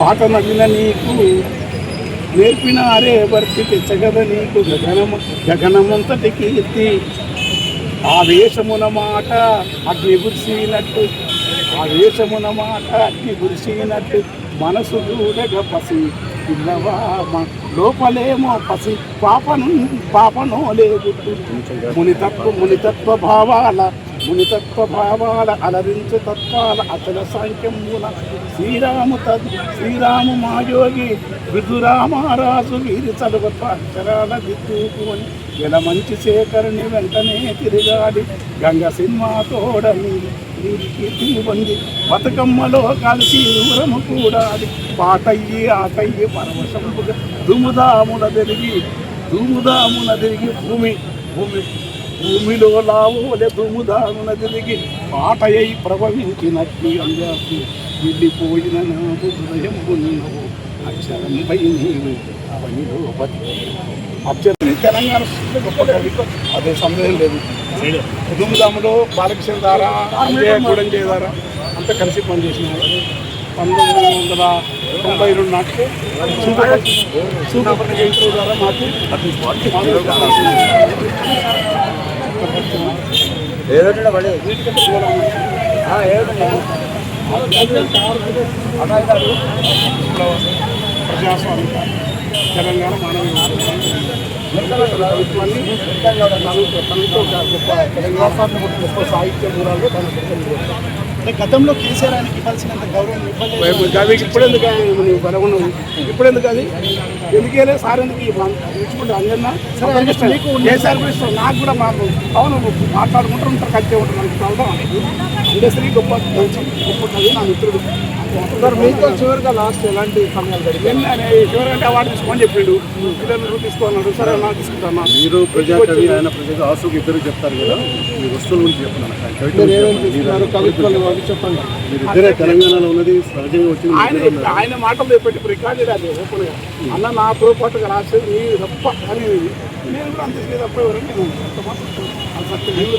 పాట నడిన నీకు నేర్పిన అరే భర్తి చగద నీకు గగనము గగనమంతటి కీర్తి. ఆవేశమున మాట అగ్ని గురిసినట్టు ఆవేశమున మాట అగ్ని గురిసినట్టు మనసు చూడగ పసి పిల్లవా లోపలేమో పసి పాపను పాపనో లేదు మునితత్వ మునితత్వ భావాల మునితత్వ భావాల అలరించు తత్వాల అచల సాంఖ్యమున శ్రీరాము తద్ శ్రీరాము మాయోగి విధురామారాజు వీరి చదువత్వ అక్షరాల దిద్దుకుని ఇల మంచి సేకరణి వెంటనే తిరిగాడి గంగ సినిమాతోడని కీర్తి పొంది బతుకమ్మలో కలిసి దూరము కూడాలి. పాటయ్యి ఆటయ్యి పరవశంపుగా దుముదామున తిరిగి దుముదామున తిరిగి భూమి భూమి భూమిలో లావోలే దుముదామున తిరిగి పాటయ్యి ప్రభవించినట్లు అందాకు వెళ్ళిపోయిన నాకు హృదయం ఉన్నవు అక్షరంపై నీవు అవనిలో బతికి. అక్షరం తెలంగాణ అదే సందేహం లేదు. కుటుంబదాములో బాలకృష్ణ ద్వారా అంజయ్య కూడంజయ్య ద్వారా అంతా కలిసి పనిచేసినారు పంతొమ్మిది వందల తొంభై రెండు నాటికి సూపర్ సూపర్ జయించడం ద్వారా మాకు తెలంగాణ మానవ ప్రభుత్వాన్ని తనతో గొప్ప తెలంగాణ గొప్ప సాహిత్య మూలాల్లో తన అంటే గతంలో కేసీఆర్ ఆయనకి ఇవ్వాల్సినంత గౌరవం ఇవ్వలేదు. ఇప్పుడెందుకు నువ్వు బలగొన్నావు ఇప్పుడెందుకు అది? ఎందుకేలే సార్ ఎందుకు నాకు కూడా మాకు అవును మాట్లాడుకుంటూ ఉంటారు కలిసే ఉంటారు మనకి ప్రాబ్లం ఇండస్ట్రీ గొప్ప మంచి గొప్ప ఉంటుంది నా మిత్రుడు. సార్ మీతో చివరిగా లాస్ట్ ఎలాంటి సమయాలు అవార్డు చెప్పిండు. పిల్లలు తీసుకోన్నాడు సరే నా తీసుకుంటాను మీరు ప్రజాకవి ఆయన ప్రజగా ఆసుకు ఇద్దరు చెప్తారు కదా. మీ వస్తువుల గురించి చెప్పండి. చెప్పండి. మీరు ఇద్దరే తెలంగాణలో ఉన్నది సహజంగా వచ్చింది. ఆయన. ఆయన మాటలు అది ఓపెన్గా. అన్న నాతో పాటుగా రాసేది నీ తప్ప అనేది నేను కూడా అంతే తప్ప ఎవరంటే నేను అంత మాత్రం అంత సత్యం. నీవు